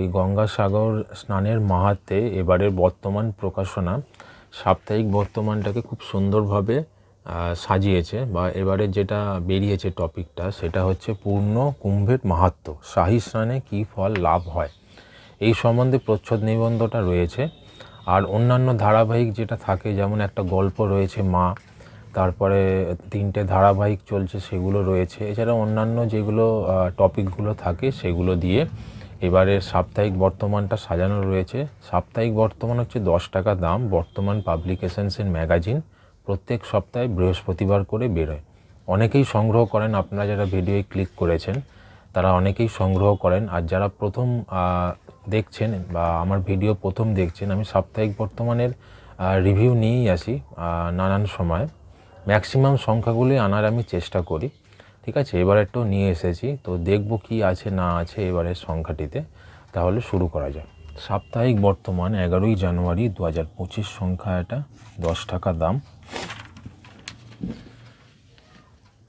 এই গঙ্গাসাগর স্নানের মাহাত্মে এবারের বর্তমান প্রকাশনা সাপ্তাহিক বর্তমানটাকে খুব সুন্দরভাবে সাজিয়েছে বা এবারে যেটা বেরিয়েছে টপিকটা সেটা হচ্ছে পূর্ণ কুম্ভের মাহাত্ম্য শাহী স্নানে কী ফল লাভ হয়? এই সম্বন্ধে প্রচ্ছদ নিবন্ধটা রয়েছে। আর অন্যান্য ধারাবাহিক যেটা থাকে, যেমন একটা গল্প রয়েছে মা, তারপরে তিনটে ধারাবাহিক চলছে সেগুলো রয়েছে। এছাড়া অন্যান্য যেগুলো টপিকগুলো থাকে সেগুলো দিয়ে এবারে সাপ্তাহিক বর্তমানটা সাজানো রয়েছে। সাপ্তাহিক বর্তমান হচ্ছে দশ টাকা দাম, বর্তমান পাবলিকেশনসের ম্যাগাজিন প্রত্যেক সপ্তাহে বৃহস্পতিবার করে বেরোয়। অনেকেই সংগ্রহ করেন, আপনারা যারা ভিডিওয়ে ক্লিক করেছেন, তারা অনেকেই সংগ্রহ করেন। আর যারা প্রথম দেখছেন বা আমার ভিডিও প্রথম দেখছেন, আমি সাপ্তাহিক বর্তমানের রিভিউ নিয়েই আসি নানান সময়। ম্যাক্সিমাম সংখ্যাগুলি আনার আমি চেষ্টা করি। ঠিক আছে? এবার একটু নিয়ে এসেছি, তো দেখব কি আছে না আছে এবারের সংখ্যাটিতে। তাহলে শুরু করা যাক। সাপ্তাহিক বর্তমান এগারোই জানুয়ারি দু হাজার পঁচিশ সংখ্যা এটা, দশ টাকা দাম।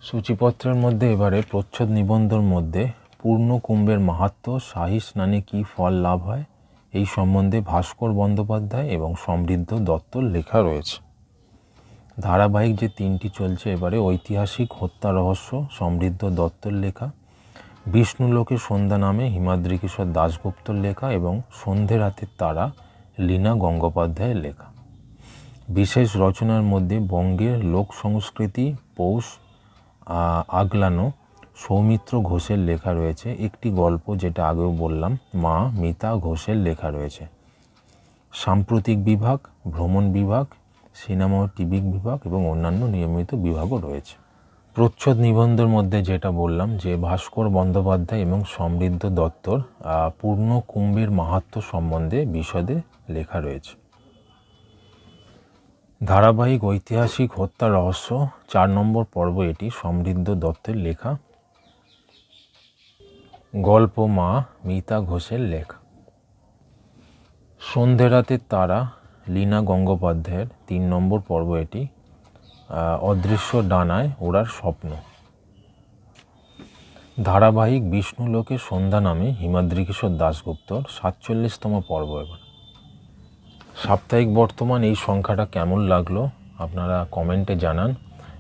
সূচিপত্রের মধ্যে এবারে প্রচ্ছদ নিবন্ধর মধ্যে পূর্ণ কুম্ভের মাহাত্ম্য শাহী স্নানে কী ফল লাভ হয়? এই সম্বন্ধে ভাস্কর বন্দ্যোপাধ্যায় এবং সমৃদ্ধ দত্তর লেখা রয়েছে। ধারাবাহিক যে তিনটি চলছে এবারে, ঐতিহাসিক হত্যা রহস্য, সমৃদ্ধ দত্তর লেখা, বিষ্ণুলোকে সন্ধ্যা নামে হিমাদ্রি কিশোর দাশগুপ্তর লেখা এবং সন্ধে রাতের তারা লীনা গঙ্গোপাধ্যায়ের লেখা। বিশেষ রচনার মধ্যে বঙ্গের লোক সংস্কৃতি, পৌষ আগলানো, সৌমিত্র ঘোষের লেখা রয়েছে। একটি গল্প যেটা আগেও বললাম, মা মিতা ঘোষের লেখা রয়েছে। সাম্প্রতিক বিভাগ, ভ্রমণ বিভাগ সিনেমা ও টিভি বিভাগ এবং অন্যান্য নিয়মিত বিভাগও রয়েছে। প্রচ্ছদ নিবন্ধের মধ্যে যেটা বললাম যে ভাস্কর বন্দ্যোপাধ্যায় এবং সমৃদ্ধ দত্তর পূর্ণ কুম্ভের মাহাত্ম্য সম্বন্ধে বিশদে লেখা রয়েছে। ধারাবাহিক ঐতিহাসিক হত্যা রহস্য, চার নম্বর পর্ব এটি, সমৃদ্ধ দত্তের লেখা। গল্প মা, মিতা ঘোষের লেখা। সন্ধে রাতের তারা লীনা গঙ্গোপাধ্যায়ের তিন নম্বর পর্ব এটি অদৃশ্য ডানায় ওড়ার স্বপ্ন। ধারাবাহিক বিষ্ণুলোকে সন্ধ্যা নামে হিমাদ্রি কিশোর দাশগুপ্তর সাতচল্লিশতম পর্ব এবার। সাপ্তাহিক বর্তমান এই সংখ্যাটা কেমন লাগল আপনারা কমেন্টে জানান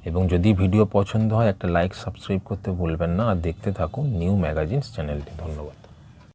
এবং যদি ভিডিও পছন্দ হয় একটা লাইক, সাবস্ক্রাইব করতে ভুলবেন না। আর দেখতে থাকুন নিউ ম্যাগাজিনস চ্যানেলটি। ধন্যবাদ।